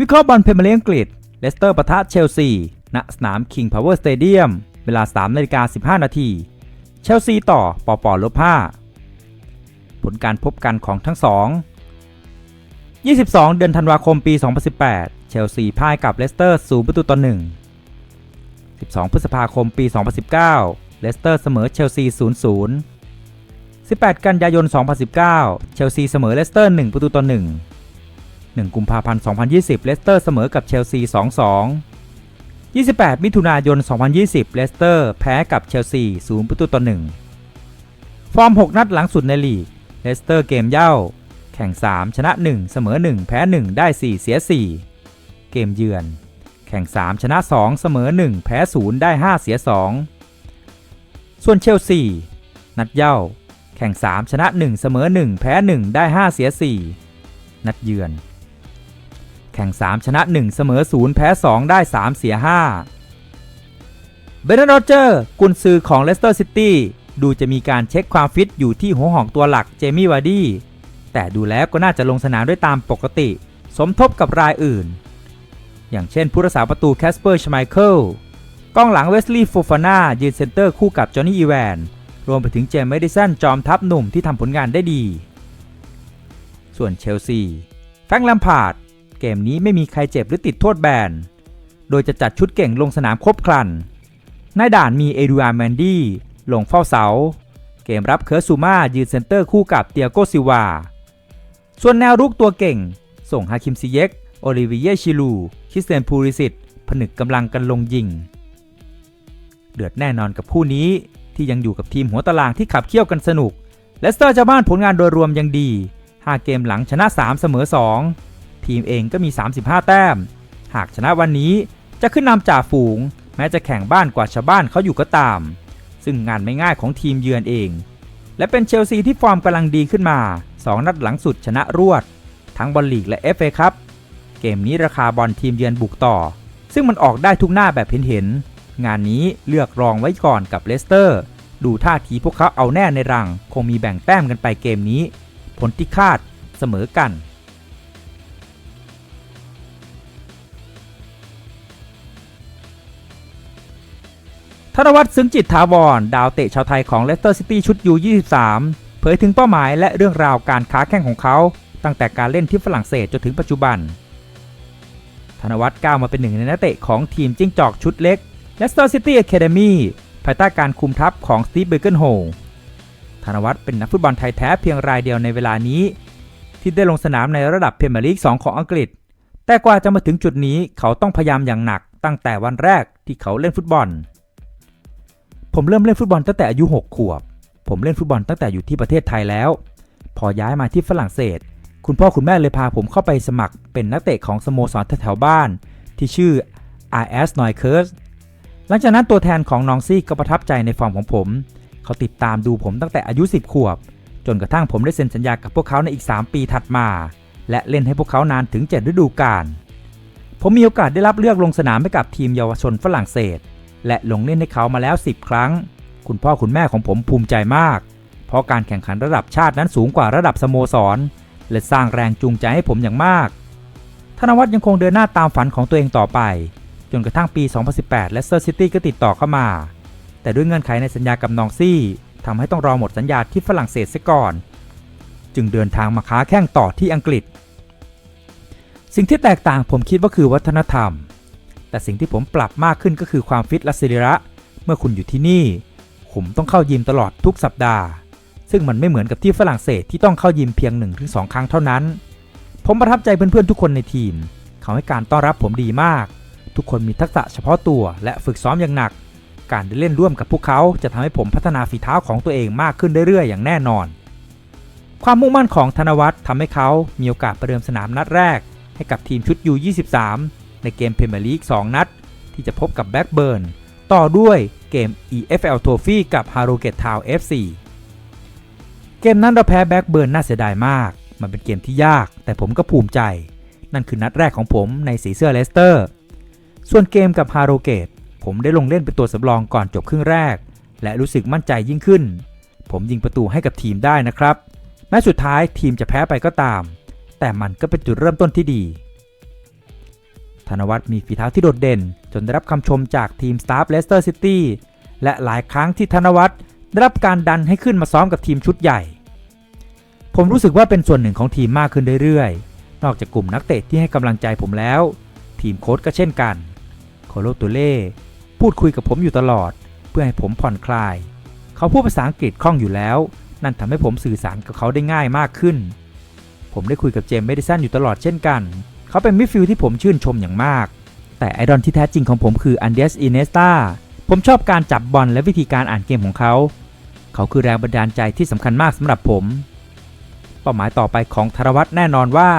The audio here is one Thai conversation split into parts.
วิเคราะห์บอลเพรเมียร์ลีกอังกฤษเลสเตอร์ปะทะเชลซี ณ สนาม King Power Stadium เวลา3นาฬิกา15 นาที เชลซีต่อปอปอลบ5ผลการพบกันของทั้งสอง 22 เดือนธันวาคมปี 2018 เชลซีพ่ายกับเลสเตอร์0ประตูต่อ 1 12 พฤษภาคมปี 2019 เลสเตอร์เสมอเชลซี 0-0 18 กันยายน 2019 เชลซีเสมอเลสเตอร์ 1 ประตูต่อ 1 1 กุมภาพันธ์ 2020 เลสเตอร์เสมอกับเชลซี 2-2 28 มิถุนายน 2020 เลสเตอร์แพ้กับเชลซี 0 ประตูต่อ 1 ฟอร์ม 6 นัดหลังสุดในลีก เลสเตอร์เกมเย่า แข่ง 3 ชนะ 1 เสมอ 1 แพ้ 1 ได้ 4 เสีย 4 เกมเยือน แข่ง 3 ชนะ 2 เสมอ 1 แพ้ 0 ได้ 5 เสีย 2 ส่วนเชลซี นัดเย่า แข่ง 3 ชนะ 1 เสมอ 1 แพ้ 1 ได้ 5 เสีย 4 นัดเยือน แข่ง 3 ชนะ 1 เสมอ 0 แพ้ 2 ได้ 3 เสีย 5 เบรนด์โรเจอร์ กุนซือของเลสเตอร์ซิตี้ดูจะมีการเช็คความฟิตอยู่ที่หัวหอกตัวหลักเจมี่วาร์ดี้แต่ดูแล้วก็น่าจะลงสนามด้วยตามปกติ สมทบกับรายอื่น อย่างเช่นผู้รักษาประตูแคสเปอร์ชไมเคิลกองหลังเวสลีย์โฟฟาน่ายืนเซนเตอร์คู่กับจอห์นนี่อีแวนรวมไปถึงเจมส์เมดิสันจอมทัพหนุ่มที่ทำผลงานได้ดี ส่วนเชลซี แฟรงค์แลมพาร์ด เกมนี้ไม่มีใครเจ็บหรือติดโทษแบน โดยจะจัดชุดเก่งลงสนามครบครันในด่านมีเอดูอาร์แมนดี้ลงเฝ้าเสา เกมรับเคิร์ซูมายืนเซนเตอร์คู่กับเตียโกซิวา ส่วนแนวรุกตัวเก่ง ส่งฮาคิมซิเยก โอลิเวียชิลู คริสเตนพูริสิตผนึกกำลังกันลงยิง เดือดแน่นอนกับคู่นี้ที่ยังอยู่กับทีมหัวตารางที่ขับเคี่ยวกันสนุก เลสเตอร์จ้าบ้านผลงานโดยรวมยังดี 5 เกมหลังชนะ 3 เสมอ 2 ทีมเองก็มี 35 แต้ม หากชนะวันนี้จะขึ้นนำจ่าฝูง แม้จะแข่งบ้านกว่าชาวบ้านเขาอยู่ก็ตาม ซึ่งงานไม่ง่ายของทีมเยือนเอง และเป็นเชลซีที่ฟอร์มกำลังดีขึ้นมา 2 นัดหลังสุดชนะรวด ทั้งบอลลีกและ FA ครับ เกมนี้ราคาบอลทีมเยือนบุกต่อ ซึ่งมันออกได้ทุกหน้าแบบเห็นๆงานนี้เลือกรองไว้ก่อนกับเลสเตอร์ ดูท่าทีพวกเขาเอาแน่ในรัง คงมีแบ่งแต้มกันไปเกมนี้ ผลที่คาดเสมอกัน ธนวัฒน์ซึ้งจิตถาวร ดาวเตะชาวไทยของเลสเตอร์ซิตี้ชุดยู23เผยถึงเป้าหมายและเรื่องราวการค้าแข่งของเขา ตั้งแต่การเล่นที่ฝรั่งเศสจนถึงปัจจุบัน ธนวัฒน์ก้าวมาเป็นหนึ่งในนักเตะของทีมจิ้งจอกชุดเล็ก Leicester City Academy ภายใต้การคุมทัพของสตีฟเบเกิลโฮธนวัฒน์เป็นนักฟุตบอลไทยแท้เพียงรายเดียวในเวลานี้ ที่ได้ลงสนามในระดับพรีเมียร์ลีก 2 ของอังกฤษ แต่กว่าจะมาถึงจุดนี้เขาต้องพยายามอย่างหนักตั้งแต่วันแรกที่เขาเล่นฟุตบอล ผมเริ่มเล่นฟุตบอลตั้งแต่อายุ 6 ขวบ ผมเล่นฟุตบอลตั้งแต่อยู่ที่ประเทศไทยแล้ว พอย้ายมาที่ฝรั่งเศส คุณพ่อคุณแม่เลยพาผมเข้าไปสมัครเป็นนักเตะของสโมสรแถวๆบ้าน ที่ชื่อ RS n o i k e r s หลังจากนั้นตัวแทนของนองซี่ก็ประทับใจในฟอร์มของผม เขาติดตามดูผมตั้งแต่อายุ 10 ขวบ จนกระทั่งผมได้เซ็นสัญญากับพวกเขาในอีก 3 ปีถัดมา และเล่นให้พวกเขานานถึง 7 ฤดูกาล ผมมีโอกาสได้รับเลือกลงสนามให้กับทีมเยาวชนฝรั่งเศส และลงเล่นให้เขามาแล้ว 10 ครั้ง คุณพ่อคุณแม่ของผมภูมิใจมาก เพราะการแข่งขันระดับชาตินั้นสูงกว่าระดับสโมสร และสร้างแรงจูงใจให้ผมอย่างมาก ธนวัฒน์ยังคงเดินหน้าตามฝันของตัวเองต่อไป จนกระทั่งปี 2018 และเซอร์ซิตี้ก็ติดต่อเข้ามา แต่ด้วยเงื่อนไขในสัญญากับนองซี่ทำให้ต้องรอหมดสัญญาที่ฝรั่งเศสเสียก่อน จึงเดินทางมาค้าแข่งต่อที่อังกฤษ สิ่งที่แตกต่างผมคิดว่าคือวัฒนธรรม แต่สิ่งที่ผมปรับมากขึ้นก็คือความฟิตและสรีระ เมื่อคุณอยู่ที่นี่ ผมต้องเข้ายิมตลอดทุกสัปดาห์ ซึ่งมันไม่เหมือนกับที่ฝรั่งเศสที่ต้องเข้ายิมเพียง 1-2 ครั้งเท่านั้น ผมประทับใจเพื่อนๆทุกคนในทีม เขาให้การต้อนรับผมดีมาก ทุกคนมีทักษะเฉพาะตัวและฝึกซ้อมอย่างหนัก การได้เล่นร่วมกับพวกเขาจะทำให้ผมพัฒนาฝีเท้าของตัวเองมากขึ้นเรื่อยๆ อย่างแน่นอน ความมุ่งมั่นของธนวัฒน์ทำให้เขามีโอกาสประเดิมสนามนัดแรก ให้กับทีมชุด U23 ในเกมเพรเมียร์ลีก 2 นัด ที่จะพบกับแบ็กเบิร์นต่อด้วยเกม EFL Trophy กับ Harrogate Town FC เกมนั้นเราแพ้แบ็กเบิร์นน่าเสียดายมาก มันเป็นเกมที่ยาก แต่ผมก็ภูมิใจ นั่นคือนัดแรกของผมในสีเสื้อเลสเตอร์ ส่วนเกมกับฮาโรเกตผมได้ลงเล่นเป็นตัวสำรองก่อนจบครึ่งแรก และรู้สึกมั่นใจยิ่งขึ้น ผมยิงประตูให้กับทีมได้นะครับ แม้สุดท้ายทีมจะแพ้ไปก็ตาม แต่มันก็เป็นจุดเริ่มต้นที่ดี ธนวัฒน์มีฝีเท้าที่โดดเด่น จนได้รับคำชมจากทีมสตาฟเลสเตอร์ซิตี้และหลายครั้งที่ธนวัฒน์ได้รับการดันให้ขึ้นมาซ้อมกับทีมชุดใหญ่ ผมรู้สึกว่าเป็นส่วนหนึ่งของทีมมากขึ้นเรื่อยๆ นอกจากกลุ่มนักเตะที่ให้กำลังใจผมแล้ว ทีมโค้ชก็เช่นกันโคโลตูเล่พูดคุยกับผมอยู่ตลอด เพื่อให้ผมผ่อนคลาย เขาพูดภาษาอังกฤษคล่องอยู่แล้ว นั่นทำให้ผมสื่อสารกับเขาได้ง่ายมากขึ้น ผมได้คุยกับเจมส์เมดิสันอยู่ตลอดเช่นกัน เขาเป็นมิดฟิลด์ที่ผมชื่นชมอย่างมาก แต่ไอดอลที่แท้จริงของผมคืออันเดสอินเนสตาผมชอบการจับบอลและวิธีการอ่านเกมของเขา เขาคือแรงบันดาลใจที่สำคัญมากสำหรับผม เป้าหมายต่อไปของธารวัฒน์แน่นอนว่า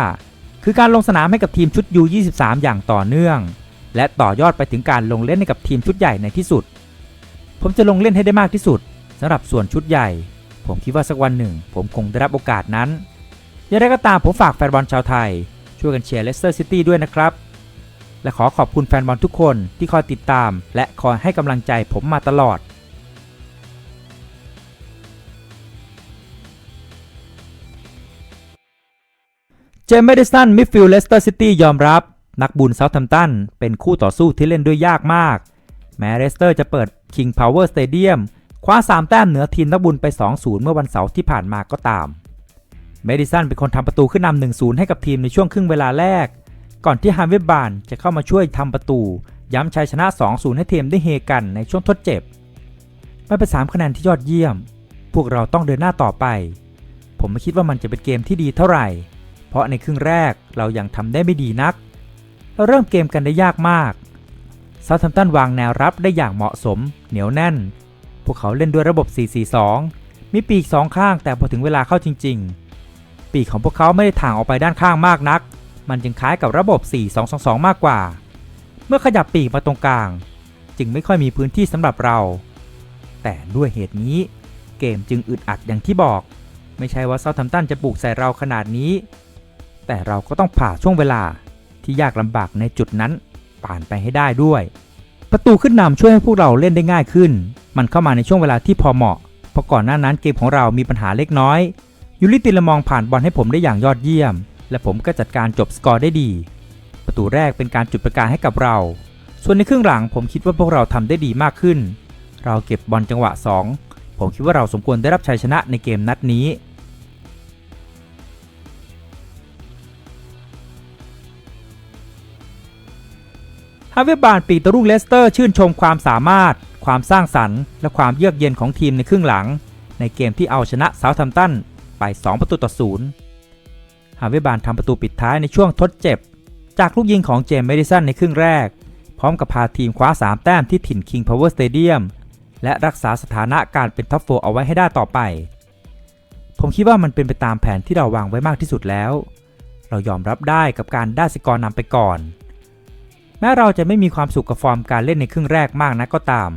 คือการลงสนามให้กับทีมชุด U23 อย่างต่อเนื่อง และต่อยอดไปถึงการลงเล่นให้กับทีมชุดใหญ่ในที่สุด ผมจะลงเล่นให้ได้มากที่สุดสำหรับส่วนชุดใหญ่ ผมคิดว่าสักวันหนึ่ง ผมคงได้รับโอกาสนั้นอย่างไรก็ตามผมฝากแฟนบอลชาวไทย ช่วยกันเชียร์เลสเตอร์ซิตี้ด้วยนะครับ และขอขอบคุณแฟนบอลทุกคนที่คอยติดตาม และคอยให้กำลังใจผมมาตลอดเจมส์เมดิสันมิดฟิลด์เลสเตอร์ซิตี้ยอมรับ นักบุญเซาท์แฮมป์ตันเป็นคู่ต่อสู้ที่เล่นด้วยยากมาก แม้เลสเตอร์จะเปิด King Power Stadium คว้า 3 แต้มเหนือทีมนักบุญไป 2-0 เมื่อวันเสาร์ที่ผ่านมาก็ตาม เมดิสันเป็นคนทำประตูขึ้นนำ1-0 ให้กับทีมในช่วงครึ่งเวลาแรก ก่อนที่ฮาร์เวย์บานจะเข้ามาช่วยทำประตู ย้ำชัยชนะ 2-0 ให้ทีมได้เฮกันในช่วงทดเจ็บ ไมันเป็น3คะแนนที่ยอดเยี่ยม พวกเราต้องเดินหน้าต่อไป ผมไม่คิดว่ามันจะเป็นเกมที่ดีเท่าไหร่ เพราะในครึ่งแรกเรายังทำได้ไม่ดีนัก เราเริ่มเกมกันได้ยากมากซาทัมตันวางแนวรับได้อย่างเหมาะสม เหนียวแน่น พวกเขาเล่นด้วยระบบ 4-4-2 มีปีกสองข้างแต่พอถึงเวลาเข้าจริง ๆ ปีกของพวกเขาไม่ได้ถ่างออกไปด้านข้างมากนัก มันจึงคล้ายกับระบบ 4222 มากกว่า เมื่อขยับปีกมาตรงกลาง จึงไม่ค่อยมีพื้นที่สำหรับเรา แต่ด้วยเหตุนี้ เกมจึงอึดอัดอย่างที่บอก ไม่ใช่ว่าเซาทัมตันจะปลูกใส่เราขนาดนี้ แต่เราก็ต้องผ่าช่วงเวลาที่ยากลำบากในจุดนั้นผ่านไปให้ได้ด้วย ประตูขึ้นนำช่วยให้พวกเราเล่นได้ง่ายขึ้น มันเข้ามาในช่วงเวลาที่พอเหมาะ เพราะก่อนหน้านั้นเกมของเรามีปัญหาเล็กน้อย ยูริติลมองผ่านบอลให้ผมได้อย่างยอดเยี่ยม และผมก็จัดการจบสกอร์ได้ดี ประตูแรกเป็นการจุดประกายให้กับเรา ส่วนในครึ่งหลังผมคิดว่าพวกเราทำได้ดีมากขึ้น เราเก็บบอลจังหวะ 2 ผมคิดว่าเราสมควรได้รับชัยชนะในเกมนัดนี้ฮาเวย์บานปีตะรุ่งเลสเตอร์ชื่นชมความสามารถ ความสร้างสรรค์ และความเยือกเย็นของทีมในครึ่งหลัง ในเกมที่เอาชนะเซาท์แฮมป์ตัน ไป 2 ประตูต่อศูนย์ฮาเวบานทำประตูปิดท้ายในช่วงทดเจ็บ จากลูกยิงของเจมส์เมดิสันในครึ่งแรก พร้อมกับพาทีมคว้า 3 แต้มที่ถิ่น King Power Stadium และรักษาสถานะการเป็นท็อปโฟเอาไว้ให้ได้ต่อไป ผมคิดว่ามันเป็นไปตามแผนที่เราวางไว้มากที่สุดแล้ว เรายอมรับได้กับการได้สกอร์นำไปก่อน แม้เราจะไม่มีความสุขกับฟอร์มการเล่นในครึ่งแรกมากนักก็ตาม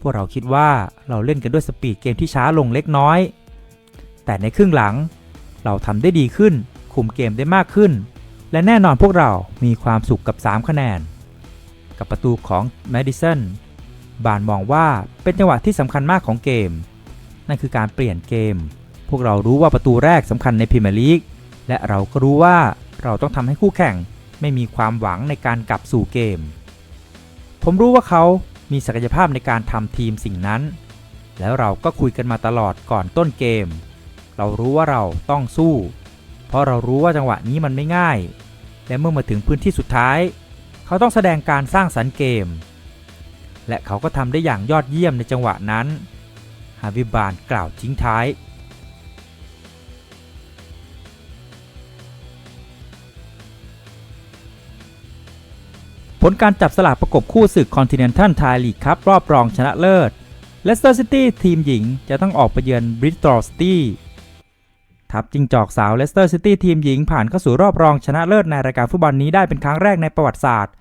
พวกเราคิดว่าเราเล่นกันด้วยสปีดเกมที่ช้าลงเล็กน้อย แต่ในครึ่งหลัง เราทำได้ดีขึ้น คุมเกมได้มากขึ้น และแน่นอนพวกเรามีความสุขกับ 3 คะแนน กับประตูของแมดิสันบานมองว่าเป็นจังหวะที่สำคัญมากของเกม นั่นคือการเปลี่ยนเกม พวกเรารู้ว่าประตูแรกสำคัญในพรีเมียร์ลีกและเราก็รู้ว่าเราต้องทำให้คู่แข่งไม่มีความหวังในการกลับสู่เกม ผมรู้ว่าเขามีศักยภาพในการทำทีมสิ่งนั้น แล้วเราก็คุยกันมาตลอดก่อนต้นเกม เรารู้ว่าเราต้องสู้ เพราะเรารู้ว่าจังหวะนี้มันไม่ง่าย และเมื่อมาถึงพื้นที่สุดท้าย เขาต้องแสดงการสร้างสรรค์เกม และเขาก็ทำได้อย่างยอดเยี่ยมในจังหวะนั้นฮาวิบานกล่าวทิ้งท้ายผลการจับสลากประกบคู่ศึกคอนติเนนทัลไทยลีกครับ รอบรองชนะเลิศเลสเตอร์ซิตี้ทีมหญิงจะต้องออกไปเยือนบริสตอลซิตี้ ทัพจิงจอกสาวเลสเตอร์ซิตี้ทีมหญิงผ่านเข้าสู่รอบรองชนะเลิศในรายการฟุตบอลนี้ได้เป็นครั้งแรกในประวัติศาสตร์